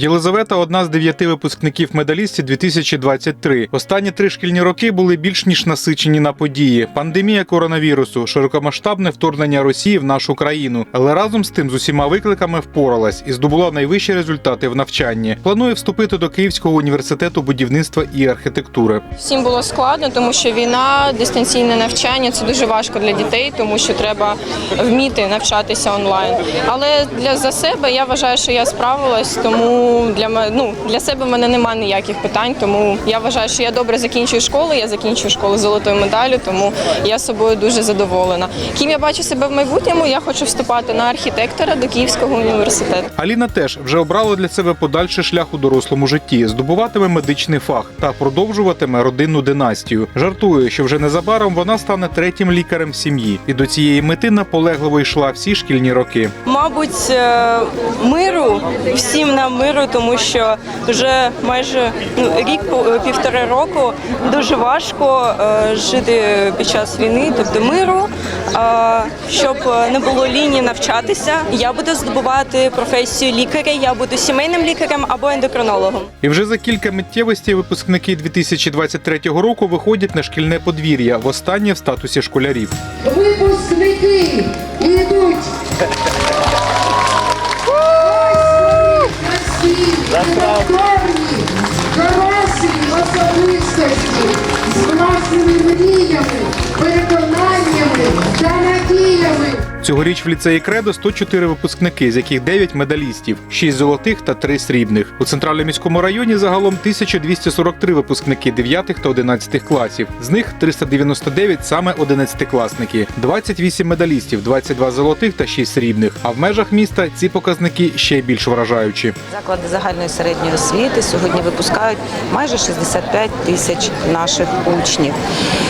Єлизавета одна з дев'яти випускників медалістів 2023. Останні три шкільні роки були більш ніж насичені на події: пандемія коронавірусу, широкомасштабне вторгнення Росії в нашу країну. Але разом з тим з усіма викликами впоралась і здобула найвищі результати в навчанні. Планує вступити до Київського університету будівництва і архітектури. Всім було складно, тому що війна, дистанційне навчання це дуже важко для дітей, тому що треба вміти навчатися онлайн. Але для за себе я вважаю, що я справилась, тому для ме- ну, для себе в мене немає ніяких питань. Тому я вважаю, що я добре закінчую школу. Я закінчую школу з золотою медаллю, тому я собою дуже задоволена. Ким я бачу себе в майбутньому, я хочу вступати на архітектора до Київського університету. Аліна теж вже обрала для себе подальший шлях у дорослому житті, здобуватиме медичний фах та продовжуватиме родинну династію. Жартує, що вже незабаром вона стане третім лікарем сім'ї, і до цієї мети наполегливо йшла всі шкільні роки. Мабуть, е, миру всім нам миру, тому що вже майже ну, рік по- півтори року дуже важко е, жити під час війни, тобто миру, е, щоб не було лінії навчатися. Я буду здобувати професію лікаря. Я буду сімейним лікарем або ендокринологом. І вже за кілька миттєвостей випускники 2023 року виходять на шкільне подвір'я, востаннє в статусі школярів. Випускники ідуть. Красиві, хороші особистості з власними мріями, переконаннями та. Цьогоріч в ліцеї Кредо 104 випускники, з яких 9 медалістів, 6 золотих та 3 срібних. У центральному міському районі загалом 1243 випускники 9 та 11 класів. З них 399 саме 11-класники, 28 медалістів, 22 золотих та 6 срібних. А в межах міста ці показники ще більш вражаючі. Заклади загальної середньої освіти сьогодні випускають майже 65 тисяч наших учнів.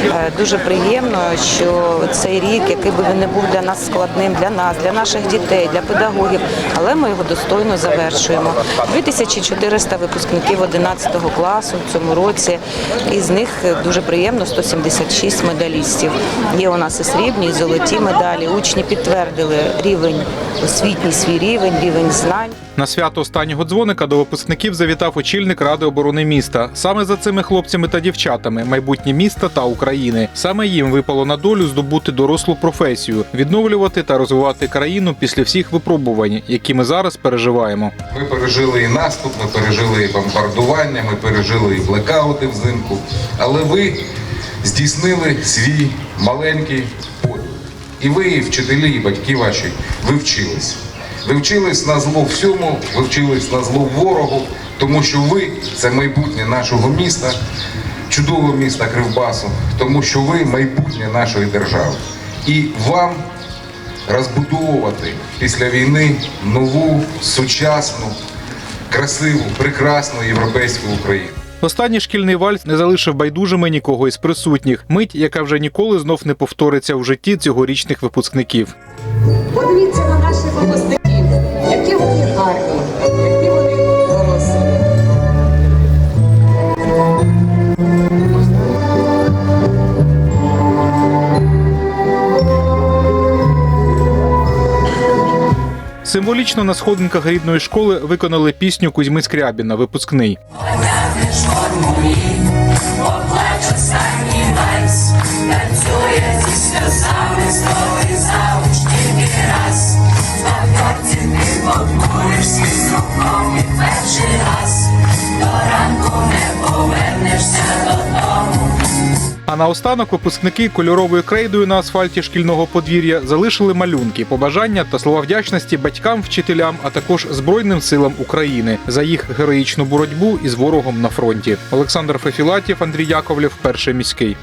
Е, Дуже приємно, що цей рік, який би не був для нас складним, для нас, для наших дітей, для педагогів, але ми його достойно завершуємо. 2400 випускників 11 класу в цьому році, із них дуже приємно 176 медалістів. Є у нас і срібні, і золоті медалі. Учні підтвердили рівень освітній свій рівень, рівень знань. На свято останнього дзвоника до випускників завітав очільник Ради оборони міста. Саме за цими хлопцями та дівчатами майбутнє міста та України. Саме їм випало на долю здобути дорослу професію, відновлювати та розвивати країну після всіх випробувань, які ми зараз переживаємо. Ми пережили і наступ, ми пережили і бомбардування, ми пережили і блекаути взимку. Але ви здійснили свій маленький подвиг. І ви, і вчителі, і батьки ваші, ви вчились. Ви вчились на зло всьому, ви вчились на зло ворогу, тому що ви це майбутнє нашого міста, чудового міста Кривбасу, тому що ви майбутнє нашої держави. І вам розбудовувати після війни нову, сучасну, красиву, прекрасну європейську Україну. Останній шкільний вальс не залишив байдужими нікого із присутніх. Мить, яка вже ніколи знов не повториться в житті цьогорічних випускників. Подивіться на наших випускників, Символічно на сходинках рідної школи виконали пісню Кузьми Скрябіна, випускний. А наостанок випускники кольоровою крейдою на асфальті шкільного подвір'я залишили малюнки, побажання та слова вдячності батькам, вчителям, а також Збройним силам України за їх героїчну боротьбу із ворогом на фронті. Олександр Фефілатів, Андрій Яковлєв, перший міський.